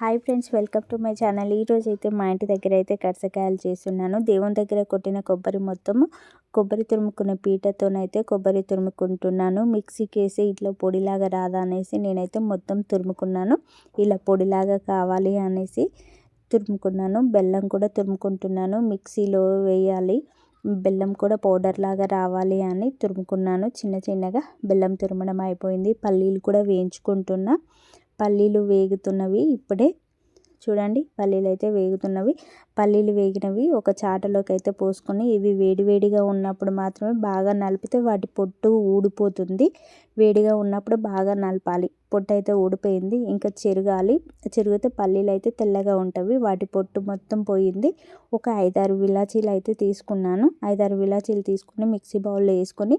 Hi friends welcome to my channel. ఈరోజు అయితే మా ఇంటి దగ్గర అయితే కరసకాయలు చేస్తున్నాను. దేవుని దగ్గర కొట్టిన కొబ్బరి మొత్తము కొబ్బరి తురుముకున్న పీటతోనైతే కొబ్బరి తురుముకుంటున్నాను. మిక్సీకి వేసి ఇట్లా పొడిలాగా రాదా అనేసి నేనైతే మొత్తం తురుముకున్నాను. ఇలా పొడిలాగా కావాలి అనేసి తురుముకున్నాను. బెల్లం కూడా తురుముకుంటున్నాను. మిక్సీలో వేయాలి. బెల్లం కూడా పౌడర్ లాగా రావాలి అని తురుముకున్నాను. చిన్న చిన్నగా బెల్లం తురమడం అయిపోయింది. పల్లీలు కూడా వేయించుకుంటున్నా. పల్లీలు వేగుతున్నవి ఇప్పుడే. చూడండి పల్లీలు అయితే వేగుతున్నవి. పల్లీలు వేగినవి ఒక చాటలోకి అయితే పోసుకొని ఇవి వేడివేడిగా ఉన్నప్పుడు మాత్రమే బాగా నలిపితే వాటి పొట్టు ఊడిపోతుంది. వేడిగా ఉన్నప్పుడు బాగా నలపాలి. పొట్టు అయితే ఊడిపోయింది. ఇంకా చెరగాలి. చెరిగితే పల్లీలు అయితే తెల్లగా ఉంటవి. వాటి పొట్టు మొత్తం పోయింది. ఒక ఐదారు విలాచీలు అయితే తీసుకున్నాను. ఐదారు విలాచీలు తీసుకుని మిక్సీ బౌల్లో వేసుకొని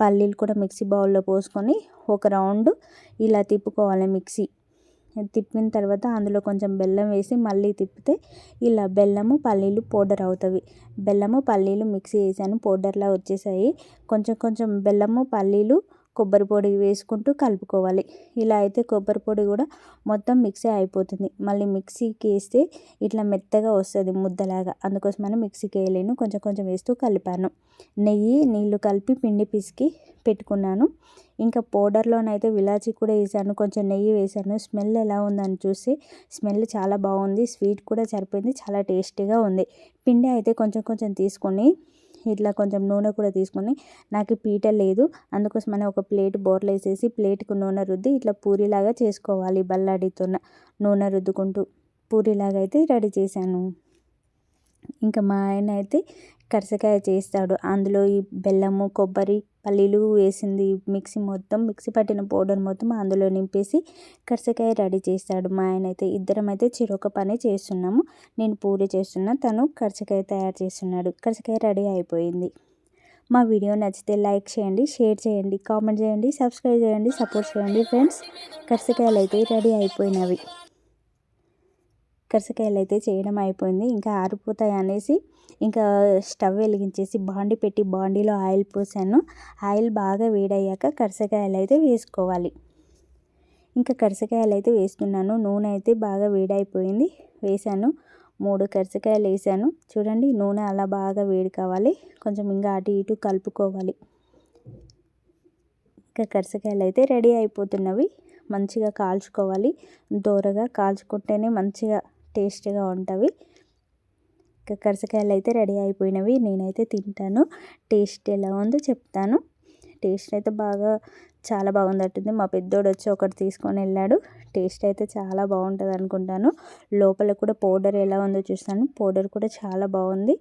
పల్లీలు కూడా మిక్సీ బౌల్లో పోసుకొని ఒక రౌండ్ ఇలా తిప్పుకోవాలి మిక్సీ. తిప్పిన తర్వాత అందులో కొంచెం బెల్లం వేసి మళ్ళీ తిప్పితే ఇలా బెల్లము పల్లీలు పౌడర్ అవుతుంది బెల్లము పల్లీలు మిక్సీ వేసాను పౌడర్లా వచ్చేసాయి. కొంచెం కొంచెం బెల్లము పల్లీలు కొబ్బరి పొడి వేసుకుంటూ కలుపుకోవాలి. ఇలా అయితే కొబ్బరి పొడి కూడా మొత్తం మిక్సీ అయిపోతుంది. మళ్ళీ మిక్సీకి వేస్తే ఇట్లా మెత్తగా వస్తుంది ముద్దలాగా. అందుకోసమని మిక్సీకి వేయలేను కొంచెం కొంచెం వేస్తూ కలిపాను. నెయ్యి నీళ్ళు కలిపి పిండి పిసికి పెట్టుకున్నాను. ఇంకా పౌడర్లోనైతే విలాచి కూడా వేసాను. కొంచెం నెయ్యి వేసాను. స్మెల్ ఎలా ఉందని చూసి స్మెల్ చాలా బాగుంది. స్వీట్ కూడా సరిపోయింది. చాలా టేస్టీగా ఉంది. పిండి అయితే కొంచెం కొంచెం తీసుకొని ఇట్లా కొంచెం నూనె కూడా తీసుకొని నాకు పీట లేదు. అందుకోసమని ఒక ప్లేట్ బోర్లు వేసేసి ప్లేట్కి నూనె రుద్ది ఇట్లా పూరిలాగా చేసుకోవాలి బల్లాడితో నూనె రుద్దుకుంటూ. పూరిలాగా అయితే రెడీ చేశాను. ఇంకా మా ఆయన అయితే కరసకాయ చేస్తాడు. అందులో ఈ బెల్లము కొబ్బరి పల్లీలు వేసింది మిక్సీ మొత్తం మిక్సీ పట్టిన పౌడర్ మొత్తం అందులో నింపేసి కరసకాయ రెడీ చేస్తాడు. మా ఆయన అయితే ఇద్దరం అయితే చిరొక పని చేస్తున్నాము. నేను పూరి చేస్తున్నా తను కరసకాయ తయారు చేస్తున్నాడు. కరసకాయ రెడీ అయిపోయింది. మా వీడియో నచ్చితే లైక్ చేయండి షేర్ చేయండి కామెంట్ చేయండి సబ్స్క్రైబ్ చేయండి సపోర్ట్ చేయండి. ఫ్రెండ్స్ కరసకాయలు అయితే రెడీ అయిపోయినవి. కరసకాయలు అయితే చేయడం అయిపోయింది. ఇంకా ఆరిపోతాయి అనేసి ఇంకా స్టవ్ వెలిగించేసి బాండి పెట్టి బాండీలో ఆయిల్ పోసాను. ఆయిల్ బాగా వేడయ్యాక కరసకాయలు అయితే వేసుకోవాలి. ఇంకా కరిసకాయలు అయితే వేస్తున్నాను. నూనె అయితే బాగా వేడైపోయింది. వేసాను. మూడు కరసకాయలు వేసాను. చూడండి నూనె అలా బాగా వేడి కావాలి కొంచెం ఇంకా అటు ఇటు కలుపుకోవాలి. ఇంకా కరసకాయలు అయితే రెడీ అయిపోతున్నవి. మంచిగా కాల్చుకోవాలి. దోరగా కాల్చుకుంటేనే మంచిగా టేస్టీగా ఇంకా కరసకాయలు అయితే రెడీ అయిపోయినవి. నేనైతే తింటాను. టేస్ట్ ఎలా ఉందో చెప్తాను. టేస్ట్ అయితే బాగా చాలా బాగుందట్టుంది. మా పెద్దోడు వచ్చి ఒకటి తీసుకొని వెళ్ళాడు. టేస్ట్ అయితే చాలా బాగుంటుంది అనుకుంటాను. లోపల కూడా పౌడర్ ఎలా ఉందో చూస్తాను. పౌడర్ కూడా చాలా బాగుంది.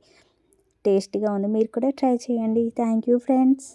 టేస్టీగా ఉంది. మీరు కూడా ట్రై చేయండి. Thank you friends.